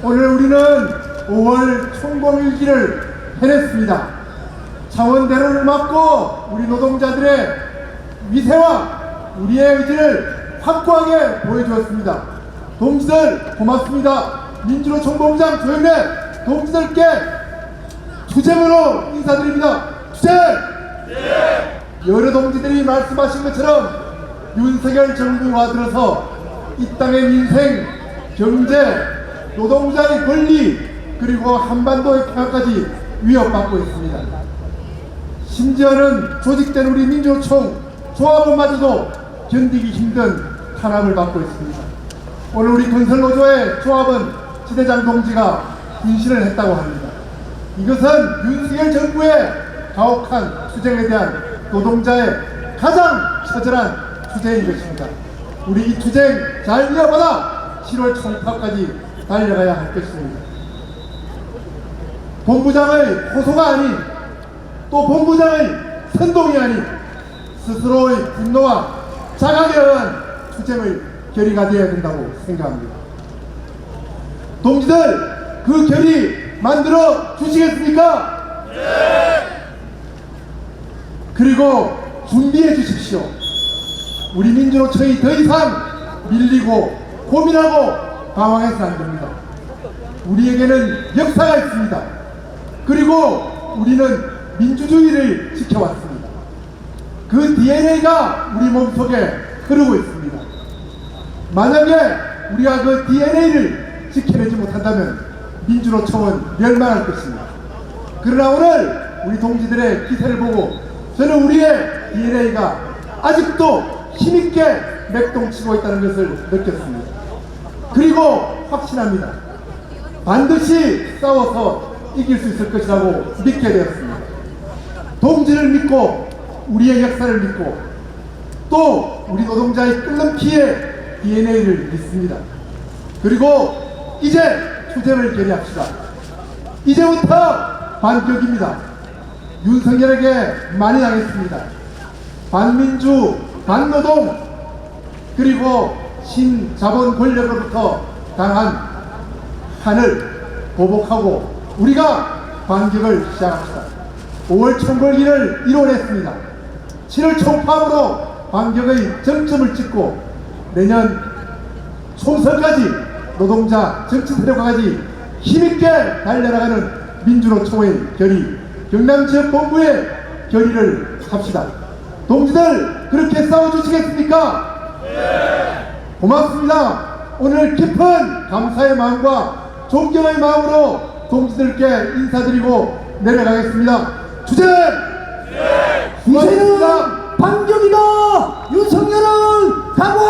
오늘 우리는 5월 총공일기를 해냈습니다. 창원대로를 막고 우리 노동자들의 위세와 우리의 의지를 확고하게 보여주었습니다. 동지들 고맙습니다. 민주노 총공장 조영래 동지들께 투쟁으로 인사드립니다. 투쟁! 여러 동지들이 말씀하신 것처럼 윤석열 정부가 들어서 이 땅의 민생, 경제, 노동자의 권리 그리고 한반도의 평화까지 위협받고 있습니다. 심지어는 조직된 우리 민주노총 조합원마저도 견디기 힘든 탄압을 받고 있습니다. 오늘 우리 건설노조의 조합원 지대장 동지가 분신을 했다고 합니다. 이것은 윤석열 정부의 가혹한 투쟁에 대한 노동자의 가장 처절한 투쟁인 것입니다. 우리 이 투쟁 잘 이어받아 7월 총파까지 달려가야 할 것입니다. 본부장의 호소가 아닌 또 본부장의 선동이 아닌 스스로의 분노와 자각에 의한 투쟁의 결의가 되어야 된다고 생각합니다. 동지들 그 결의 만들어 주시겠습니까? 그리고 준비해 주십시오. 우리 민주노총이 더 이상 밀리고 고민하고 방황해서는 안 됩니다. 우리에게는 역사가 있습니다. 그리고 우리는 민주주의를 지켜왔습니다. 그 DNA가 우리 몸속에 흐르고 있습니다. 만약에 우리가 그 DNA를 지켜내지 못한다면 민주노총은 멸망할 것입니다. 그러나 오늘 우리 동지들의 기세를 보고 저는 우리의 DNA가 아직도 힘있게 맥동치고 있다는 것을 느꼈습니다. 그리고 확신합니다. 반드시 싸워서 이길 수 있을 것이라고 믿게 되었습니다. 동지를 믿고 우리의 역사를 믿고 또 우리 노동자의 끓는 피의 DNA를 믿습니다. 그리고 이제 투쟁을 결의합시다. 이제부터 반격입니다. 윤석열에게 많이 당했습니다. 반민주, 반노동, 그리고 신자본 권력으로부터 당한 한을 보복하고 우리가 반격을 시작합시다. 5월 총궐기를 이뤄냈습니다. 7월 총파업으로 반격의 정점을 찍고 내년 총선까지 노동자 정치 세력까지 힘있게 달려나가는 민주노총의 결의, 경남지역본부의 결의를 합시다. 동지들 그렇게 싸워주시겠습니까? 고맙습니다. 오늘 깊은 감사의 마음과 존경의 마음으로 동지들께 인사드리고 내려가겠습니다. 주제! 네. 이제는 반격이다! 윤석열은 각오!